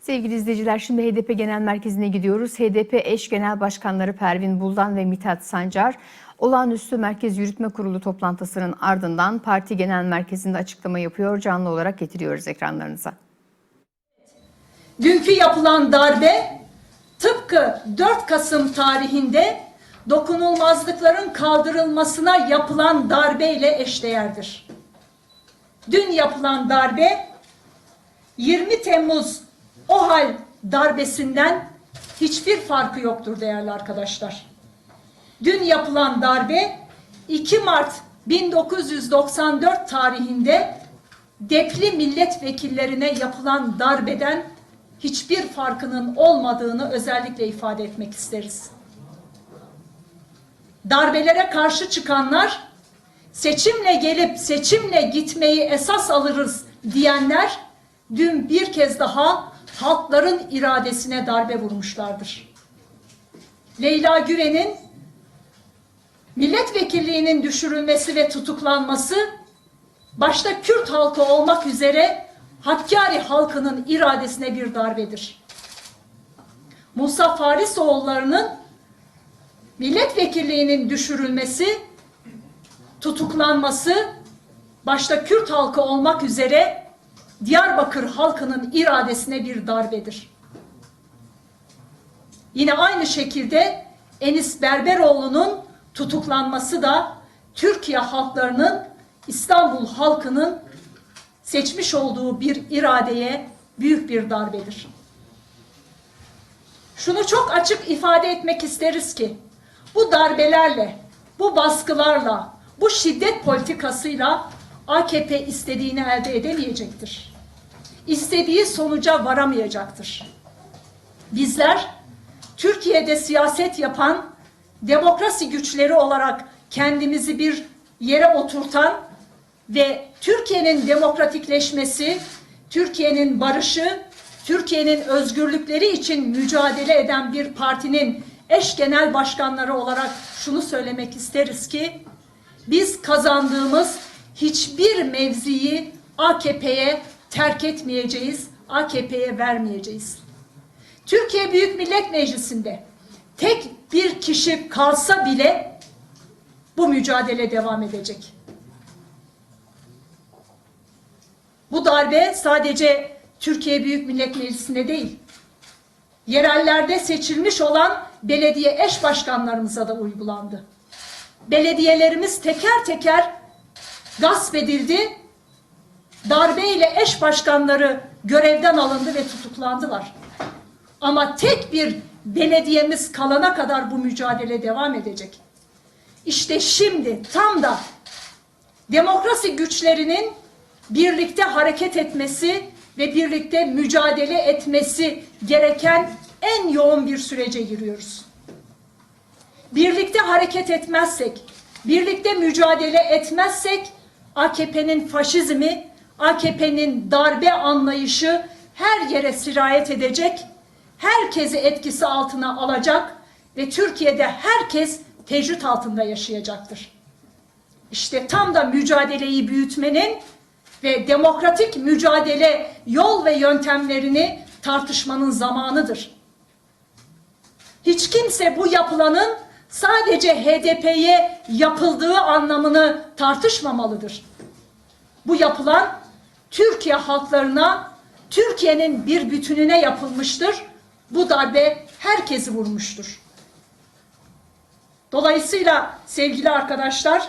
Sevgili izleyiciler şimdi HDP Genel Merkezi'ne gidiyoruz. HDP eş genel başkanları Pervin Buldan ve Mithat Sancar olağanüstü Merkez Yürütme Kurulu toplantısının ardından parti genel merkezinde açıklama yapıyor. Canlı olarak getiriyoruz ekranlarınıza. Dünkü yapılan darbe tıpkı 4 Kasım tarihinde dokunulmazlıkların kaldırılmasına yapılan darbe ile eşdeğerdir. Dün yapılan darbe 20 Temmuz OHAL darbesinden hiçbir farkı yoktur değerli arkadaşlar. Dün yapılan darbe 2 Mart 1994 tarihinde depli milletvekillerine yapılan darbeden hiçbir farkının olmadığını özellikle ifade etmek isteriz. Darbelere karşı çıkanlar seçimle gelip seçimle gitmeyi esas alırız diyenler dün bir kez daha halkların iradesine darbe vurmuşlardır. Leyla Güven'in milletvekilliğinin düşürülmesi ve tutuklanması başta Kürt halkı olmak üzere Hakkari halkının iradesine bir darbedir. Musa Farisoğulları'nın milletvekilliğinin düşürülmesi, tutuklanması başta Kürt halkı olmak üzere Diyarbakır halkının iradesine bir darbedir. Yine aynı şekilde Enis Berberoğlu'nun tutuklanması da Türkiye halklarının, İstanbul halkının seçmiş olduğu bir iradeye büyük bir darbedir. Şunu çok açık ifade etmek isteriz ki bu darbelerle, bu baskılarla, bu şiddet politikasıyla AKP istediğini elde edemeyecektir. İstediği sonuca varamayacaktır. Bizler Türkiye'de siyaset yapan demokrasi güçleri olarak kendimizi bir yere oturtan ve Türkiye'nin demokratikleşmesi, Türkiye'nin barışı, Türkiye'nin özgürlükleri için mücadele eden bir partinin eş genel başkanları olarak şunu söylemek isteriz ki biz kazandığımız hiçbir mevziyi AKP'ye terk etmeyeceğiz, AKP'ye vermeyeceğiz. Türkiye Büyük Millet Meclisi'nde tek bir kişi kalsa bile bu mücadele devam edecek. Bu darbe sadece Türkiye Büyük Millet Meclisi'nde değil, yerellerde seçilmiş olan belediye eş başkanlarımıza da uygulandı. Belediyelerimiz teker teker gasp edildi, darbe ile eş başkanları görevden alındı ve tutuklandılar. Ama tek bir belediyemiz kalana kadar bu mücadele devam edecek. İşte şimdi tam da demokrasi güçlerinin birlikte hareket etmesi ve birlikte mücadele etmesi gereken en yoğun bir sürece giriyoruz. Birlikte hareket etmezsek, birlikte mücadele etmezsek AKP'nin faşizmi, AKP'nin darbe anlayışı her yere sirayet edecek, herkesi etkisi altına alacak ve Türkiye'de herkes tecrüt altında yaşayacaktır. İşte tam da mücadeleyi büyütmenin ve demokratik mücadele yol ve yöntemlerini tartışmanın zamanıdır. Hiç kimse bu yapılanın sadece HDP'ye yapıldığı anlamını tartışmamalıdır. Bu yapılan Türkiye halklarına, Türkiye'nin bir bütününe yapılmıştır. Bu darbe herkesi vurmuştur. Dolayısıyla sevgili arkadaşlar,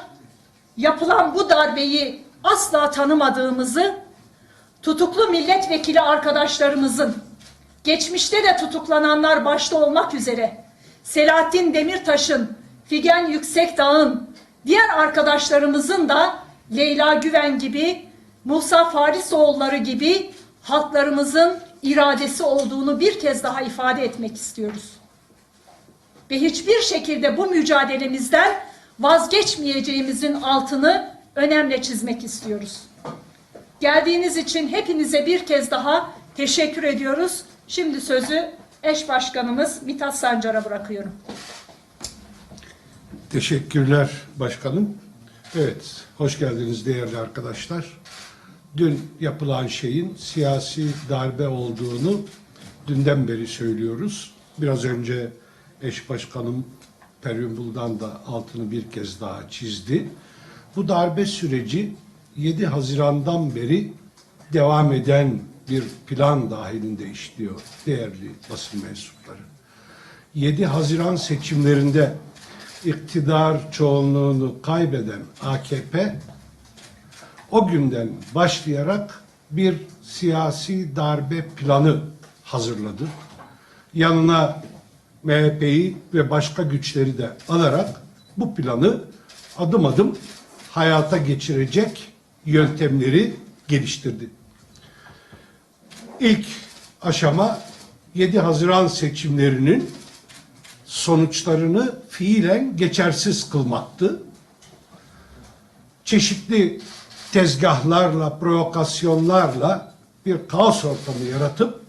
yapılan bu darbeyi asla tanımadığımızı, tutuklu milletvekili arkadaşlarımızın, geçmişte de tutuklananlar başta olmak üzere, Selahattin Demirtaş'ın, Figen Yüksekdağ'ın, diğer arkadaşlarımızın da Leyla Güven gibi, Musa Farisoğulları gibi halklarımızın iradesi olduğunu bir kez daha ifade etmek istiyoruz. Ve hiçbir şekilde bu mücadelemizden vazgeçmeyeceğimizin altını önemli çizmek istiyoruz. Geldiğiniz için hepinize bir kez daha teşekkür ediyoruz. Şimdi sözü eş başkanımız Mithat Sancar'a bırakıyorum. Teşekkürler başkanım. Evet, hoş geldiniz değerli arkadaşlar. Dün yapılan şeyin siyasi darbe olduğunu dünden beri söylüyoruz. Biraz önce eş başkanım Pervin Buldan da altını bir kez daha çizdi. Bu darbe süreci 7 Haziran'dan beri devam eden bir plan dahilinde işliyor değerli basın mensupları. 7 Haziran seçimlerinde iktidar çoğunluğunu kaybeden AKP o günden başlayarak bir siyasi darbe planı hazırladı. Yanına MHP'yi ve başka güçleri de alarak bu planı adım adım hayata geçirecek yöntemleri geliştirdi. İlk aşama 7 Haziran seçimlerinin sonuçlarını fiilen geçersiz kılmaktı. Çeşitli tezgahlarla, provokasyonlarla bir kaos ortamı yaratıp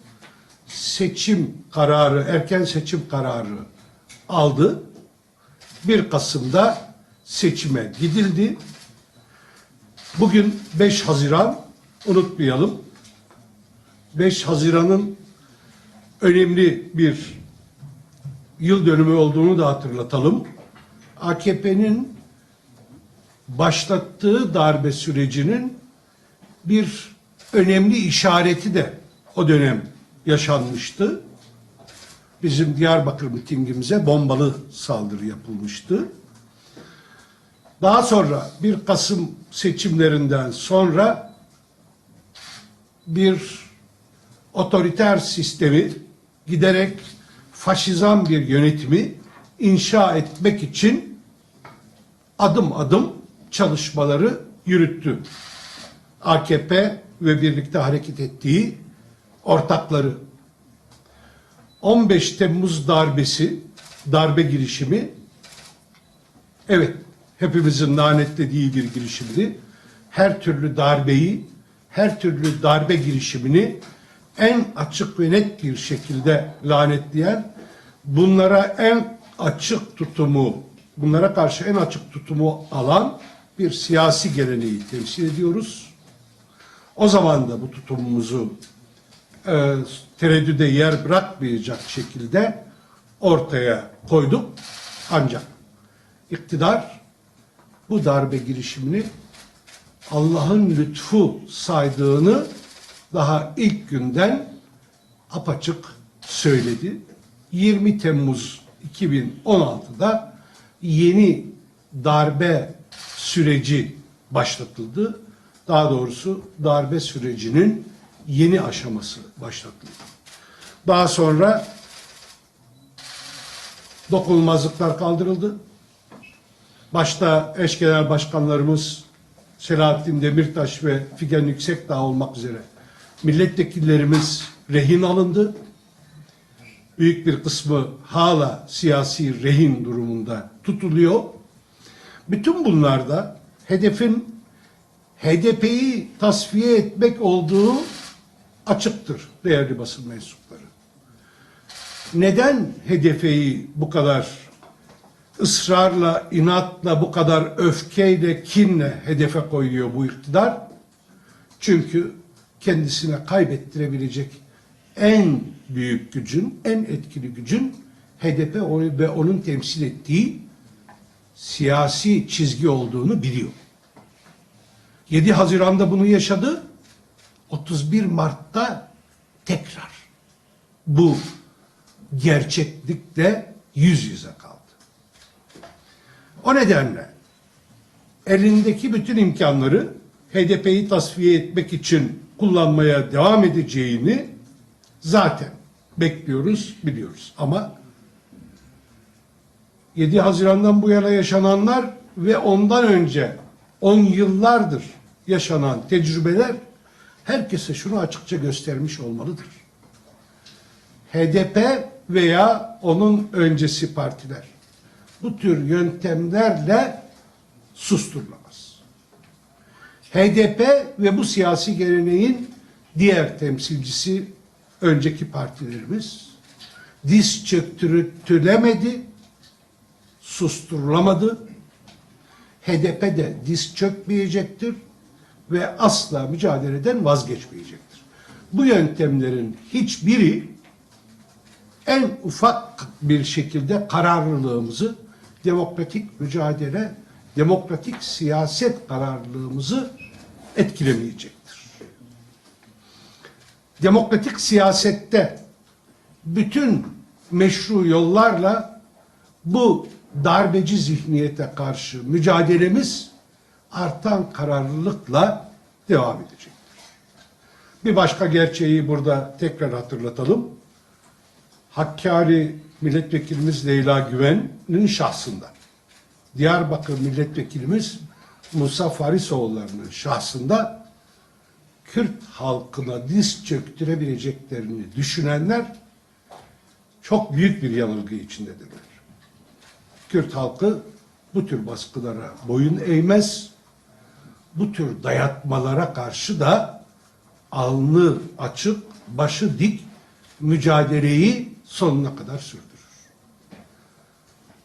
seçim kararı, erken seçim kararı aldı. 1 Kasım'da seçime gidildi. Bugün 5 Haziran unutmayalım. 5 Haziran'ın önemli bir yıl dönümü olduğunu da hatırlatalım. AKP'nin başlattığı darbe sürecinin bir önemli işareti de o dönem yaşanmıştı. Bizim Diyarbakır mitingimize bombalı saldırı yapılmıştı. Daha sonra 1 Kasım seçimlerinden sonra bir otoriter sistemi giderek faşizan bir yönetimi inşa etmek için adım adım çalışmaları yürüttü. AKP ve birlikte hareket ettiği ortakları. 15 Temmuz darbesi, darbe girişimi evet hepimizin lanetlediği bir girişimdi. Her türlü darbeyi, her türlü darbe girişimini en açık ve net bir şekilde lanetleyen, bunlara en açık tutumu, bunlara karşı en açık tutumu alan bir siyasi geleneği temsil ediyoruz. O zaman da bu tutumumuzu e, tereddüde yer bırakmayacak şekilde ortaya koyduk. Ancak iktidar bu darbe girişimini Allah'ın lütfu saydığını daha ilk günden apaçık söyledi. 20 Temmuz 2016'da yeni darbe süreci başlatıldı. Daha doğrusu darbe sürecinin yeni aşaması başlatıldı. Daha sonra dokunulmazlıklar kaldırıldı. Başta eş genel başkanlarımız Selahattin Demirtaş ve Figen Yüksekdağ olmak üzere milletvekillerimiz rehin alındı. Büyük bir kısmı hala siyasi rehin durumunda tutuluyor. Bütün bunlarda hedefin HDP'yi tasfiye etmek olduğu açıktır değerli basın mensupları. Neden HDP'yi bu kadar ısrarla, inatla, bu kadar öfkeyle, kinle hedefe koyuyor bu iktidar? Çünkü kendisine kaybettirebilecek en büyük gücün, en etkili gücün HDP ve onun temsil ettiği siyasi çizgi olduğunu biliyor. 7 Haziran'da bunu yaşadı. 31 Mart'ta tekrar bu gerçeklikle yüz yüze kaldı. O nedenle elindeki bütün imkanları HDP'yi tasfiye etmek için kullanmaya devam edeceğini zaten bekliyoruz, biliyoruz. Ama 7 Haziran'dan bu yana yaşananlar ve ondan önce 10 yıllardır yaşanan tecrübeler herkese şunu açıkça göstermiş olmalıdır. HDP veya onun öncesi partiler bu tür yöntemlerle susturulamaz. HDP ve bu siyasi geleneğin diğer temsilcisi önceki partilerimiz diz çöktürülemedi, susturulamadı. HDP de diz çökmeyecektir ve asla mücadeleden vazgeçmeyecektir. Bu yöntemlerin hiçbiri en ufak bir şekilde kararlılığımızı, demokratik mücadele, demokratik siyaset kararlılığımızı etkilemeyecektir. Demokratik siyasette bütün meşru yollarla bu darbeci zihniyete karşı mücadelemiz artan kararlılıkla devam edecektir. Bir başka gerçeği burada tekrar hatırlatalım. Hakkari milletvekilimiz Leyla Güven'in şahsında. Diyarbakır milletvekilimiz Musa Farisoğulları'nın şahsında Kürt halkına diz çöktürebileceklerini düşünenler çok büyük bir yanılgı içindedirler. Kürt halkı bu tür baskılara boyun eğmez, bu tür dayatmalara karşı da alnı açık, başı dik mücadeleyi sonuna kadar sürdürür.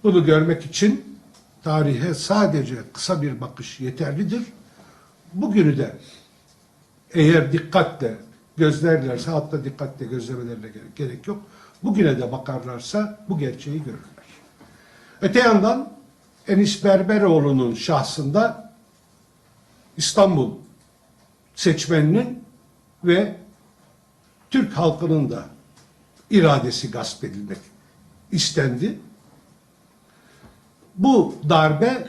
Bunu görmek için tarihe sadece kısa bir bakış yeterlidir. Bugünü de eğer dikkatle gözlerlerse hatta dikkatle gözlemelerine gerek, yok. Bugüne de bakarlarsa bu gerçeği görürler. Öte yandan Enis Berberoğlu'nun şahsında İstanbul seçmeninin ve Türk halkının da iradesi gasp edilmek istendi. Bu darbe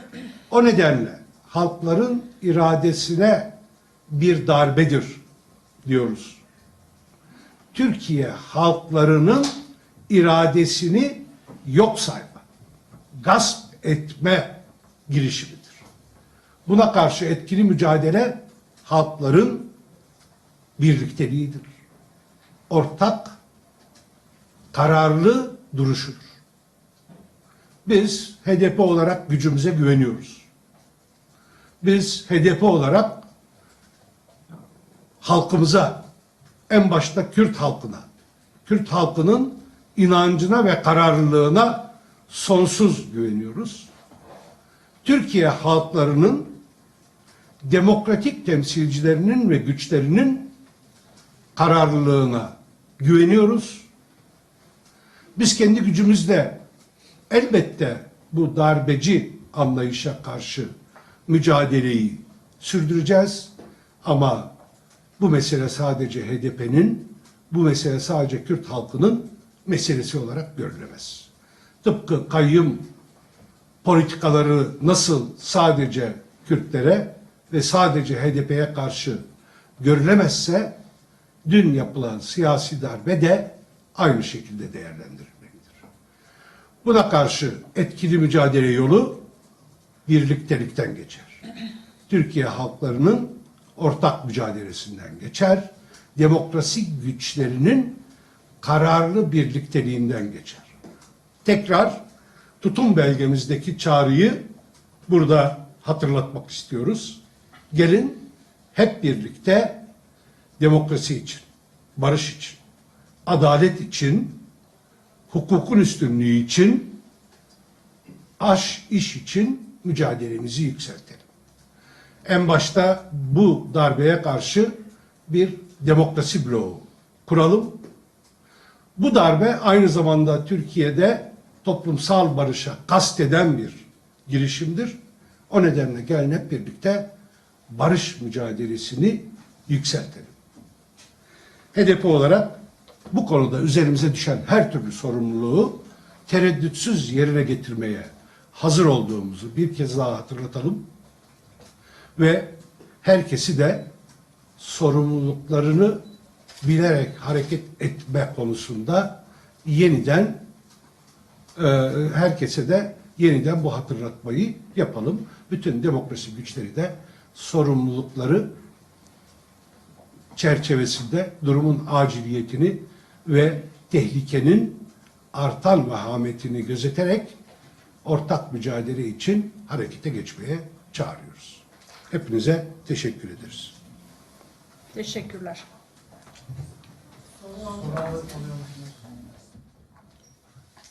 o nedenle halkların iradesine bir darbedir diyoruz. Türkiye halklarının iradesini yok sayma, gasp etme girişimidir. Buna karşı etkili mücadele halkların birlikteliğidir. Ortak, kararlı duruşudur. Biz HDP olarak gücümüze güveniyoruz. Biz HDP olarak halkımıza, en başta Kürt halkına, Kürt halkının inancına ve kararlılığına sonsuz güveniyoruz. Türkiye halklarının demokratik temsilcilerinin ve güçlerinin kararlılığına güveniyoruz. Biz kendi gücümüzle elbette bu darbeci anlayışa karşı mücadeleyi sürdüreceğiz. Ama bu mesele sadece HDP'nin, bu mesele sadece Kürt halkının meselesi olarak görülemez. Tıpkı kayyum politikaları nasıl sadece Kürtlere ve sadece HDP'ye karşı görülemezse dün yapılan siyasi darbe de aynı şekilde değerlendirilmelidir. Buna karşı etkili mücadele yolu birliktelikten geçer. Türkiye halklarının ortak mücadelesinden geçer. Demokrasi güçlerinin kararlı birlikteliğinden geçer. Tekrar tutum belgemizdeki çağrıyı burada hatırlatmak istiyoruz. Gelin hep birlikte demokrasi için, barış için, adalet için, hukukun üstünlüğü için, aş iş için mücadelemizi yükseltelim. En başta bu darbeye karşı bir demokrasi bloğu kuralım. Bu darbe aynı zamanda Türkiye'de toplumsal barışa kasteden bir girişimdir. O nedenle gelin hep birlikte barış mücadelesini yükseltelim. HDP olarak bu konuda üzerimize düşen her türlü sorumluluğu tereddütsüz yerine getirmeye hazır olduğumuzu bir kez daha hatırlatalım. Ve herkesi de sorumluluklarını bilerek hareket etme konusunda yeniden herkese de yeniden bu hatırlatmayı yapalım. Bütün demokrasi güçleri de sorumlulukları çerçevesinde durumun aciliyetini ve tehlikenin artan vahametini gözeterek ortak mücadele için harekete geçmeye çağırıyoruz. Hepinize teşekkür ederiz. Teşekkürler.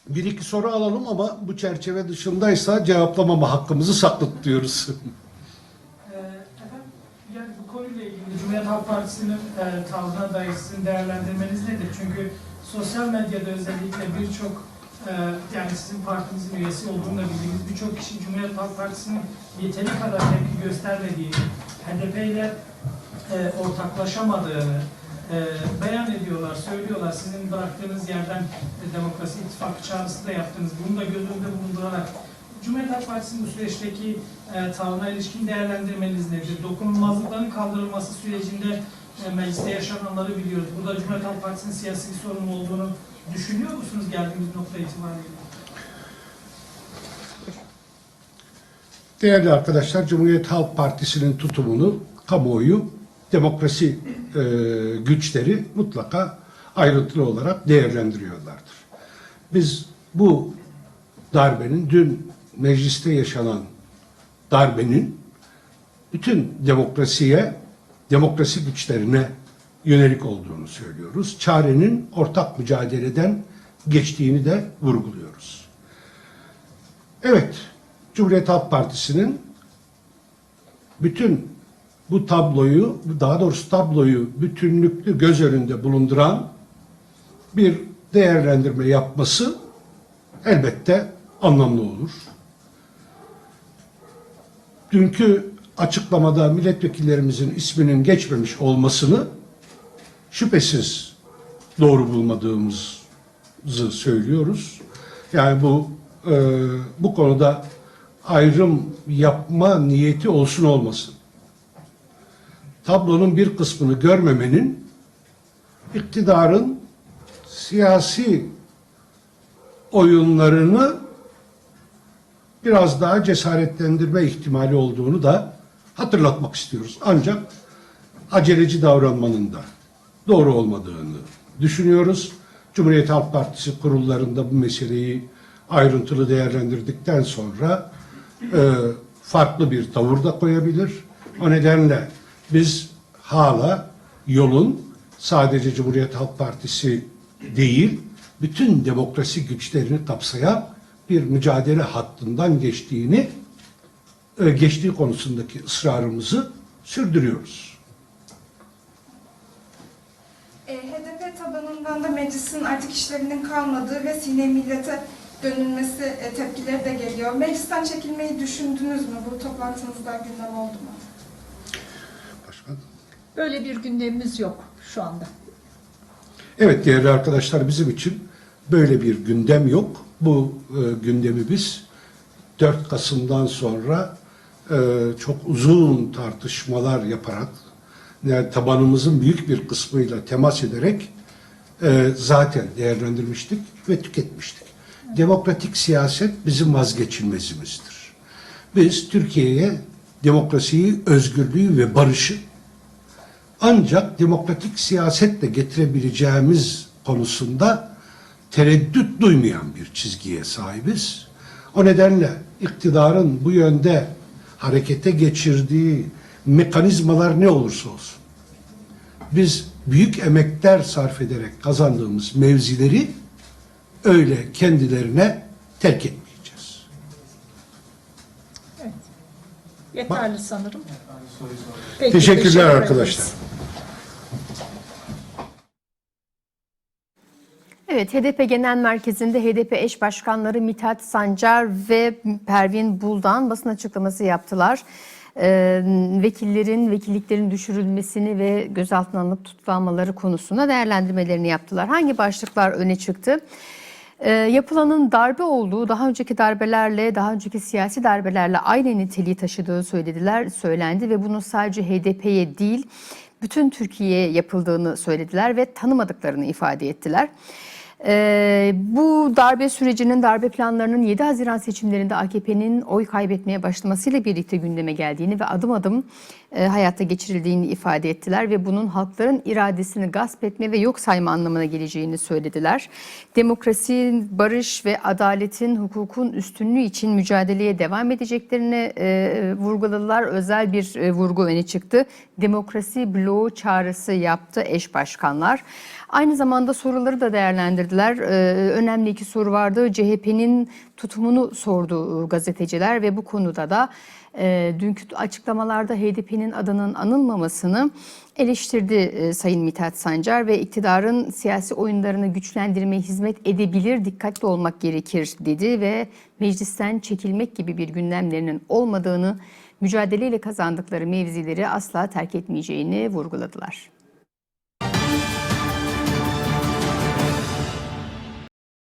Bir iki soru alalım ama bu çerçeve dışındaysa cevaplamama hakkımızı saklı tutuyoruz. Ee, efendim, yani bu konuyla ilgili Cumhuriyet Halk Partisi'nin e, tavrına dair sizin değerlendirmeniz nedir? Çünkü sosyal medyada özellikle birçok e, yani sizin partinizin üyesi olduğunu da bildiğiniz birçok kişi Cumhuriyet Halk Partisi'nin yeteri kadar tepki göstermediğini, HDP ile e, ortaklaşamadığını e, beyan ediyorlar, söylüyorlar. Sizin bıraktığınız yerden e, Demokrasi İttifakı çağrısı da yaptınız. Bunu da göz önünde bulundurarak Cumhuriyet Halk Partisi'nin bu süreçteki e, tavrına ilişkin değerlendirmeniz nedir? Dokunulmazlıkların kaldırılması sürecinde e, mecliste yaşananları biliyoruz. Burada Cumhuriyet Halk Partisi'nin siyasi bir sorun olduğunu düşünüyor musunuz geldiğimiz nokta itibariyle? Değerli arkadaşlar, Cumhuriyet Halk Partisi'nin tutumunu kamuoyu, demokrasi e, güçleri mutlaka ayrıntılı olarak değerlendiriyorlardır. Biz bu darbenin, dün mecliste yaşanan darbenin bütün demokrasiye, demokrasi güçlerine yönelik olduğunu söylüyoruz. Çarenin ortak mücadeleden geçtiğini de vurguluyoruz. Evet, Cumhuriyet Halk Partisi'nin bütün bu tabloyu, daha doğrusu tabloyu bütünlüklü göz önünde bulunduran bir değerlendirme yapması elbette anlamlı olur. Dünkü açıklamada milletvekillerimizin isminin geçmemiş olmasını şüphesiz doğru bulmadığımızı söylüyoruz. Yani bu e, bu konuda ayrım yapma niyeti olsun olmasın. Tablonun bir kısmını görmemenin iktidarın siyasi oyunlarını biraz daha cesaretlendirme ihtimali olduğunu da hatırlatmak istiyoruz. Ancak aceleci davranmanın da doğru olmadığını düşünüyoruz. Cumhuriyet Halk Partisi kurullarında bu meseleyi ayrıntılı değerlendirdikten sonra e, farklı bir tavır da koyabilir. O nedenle biz hala yolun sadece Cumhuriyet Halk Partisi değil, bütün demokrasi güçlerini kapsayan bir mücadele hattından geçtiğini, e, geçtiği konusundaki ısrarımızı sürdürüyoruz. E, HDP tabanından da meclisin artık işlevinin kalmadığı ve sine millete dönülmesi e, tepkileri de geliyor. Meclisten çekilmeyi düşündünüz mü? Bu toplantınızda gündem oldu mu? Böyle bir gündemimiz yok şu anda. Evet değerli arkadaşlar bizim için böyle bir gündem yok. Bu e, gündemi biz 4 Kasım'dan sonra e, çok uzun tartışmalar yaparak yani tabanımızın büyük bir kısmıyla temas ederek e, zaten değerlendirmiştik ve tüketmiştik. Demokratik siyaset bizim vazgeçilmezimizdir. Biz Türkiye'ye demokrasiyi, özgürlüğü ve barışı ancak demokratik siyasetle getirebileceğimiz konusunda tereddüt duymayan bir çizgiye sahibiz. O nedenle iktidarın bu yönde harekete geçirdiği mekanizmalar ne olursa olsun biz büyük emekler sarf ederek kazandığımız mevzileri öyle kendilerine terk etmeyeceğiz. Evet. Yeterli sanırım. Peki, Teşekkürler teşekkür arkadaşlar. Evet, HDP Genel Merkezi'nde HDP eş başkanları Mithat Sancar ve Pervin Buldan basın açıklaması yaptılar. Ee, vekillerin vekilliklerin düşürülmesini ve gözaltına alınıp tutuklanmaları konusunda değerlendirmelerini yaptılar. Hangi başlıklar öne çıktı? Ee, yapılanın darbe olduğu, daha önceki darbelerle, daha önceki siyasi darbelerle aynı niteliği taşıdığı söylediler, söylendi ve bunun sadece HDP'ye değil, bütün Türkiye'ye yapıldığını söylediler ve tanımadıklarını ifade ettiler. Ee, bu darbe sürecinin, darbe planlarının 7 Haziran seçimlerinde AKP'nin oy kaybetmeye başlamasıyla birlikte gündeme geldiğini ve adım adım e, hayatta geçirildiğini ifade ettiler ve bunun halkların iradesini gasp etme ve yok sayma anlamına geleceğini söylediler. Demokrasi, barış ve adaletin, hukukun üstünlüğü için mücadeleye devam edeceklerini e, vurguladılar. Özel bir e, vurgu öne çıktı. Demokrasi bloğu çağrısı yaptı eş başkanlar. Aynı zamanda soruları da değerlendirdiler. Ee, önemli iki soru vardı. CHP'nin tutumunu sordu gazeteciler ve bu konuda da e, dünkü açıklamalarda HDP'nin adının anılmamasını eleştirdi e, Sayın Mithat Sancar ve iktidarın siyasi oyunlarını güçlendirmeye hizmet edebilir, dikkatli olmak gerekir dedi ve meclisten çekilmek gibi bir gündemlerinin olmadığını, mücadeleyle kazandıkları mevzileri asla terk etmeyeceğini vurguladılar.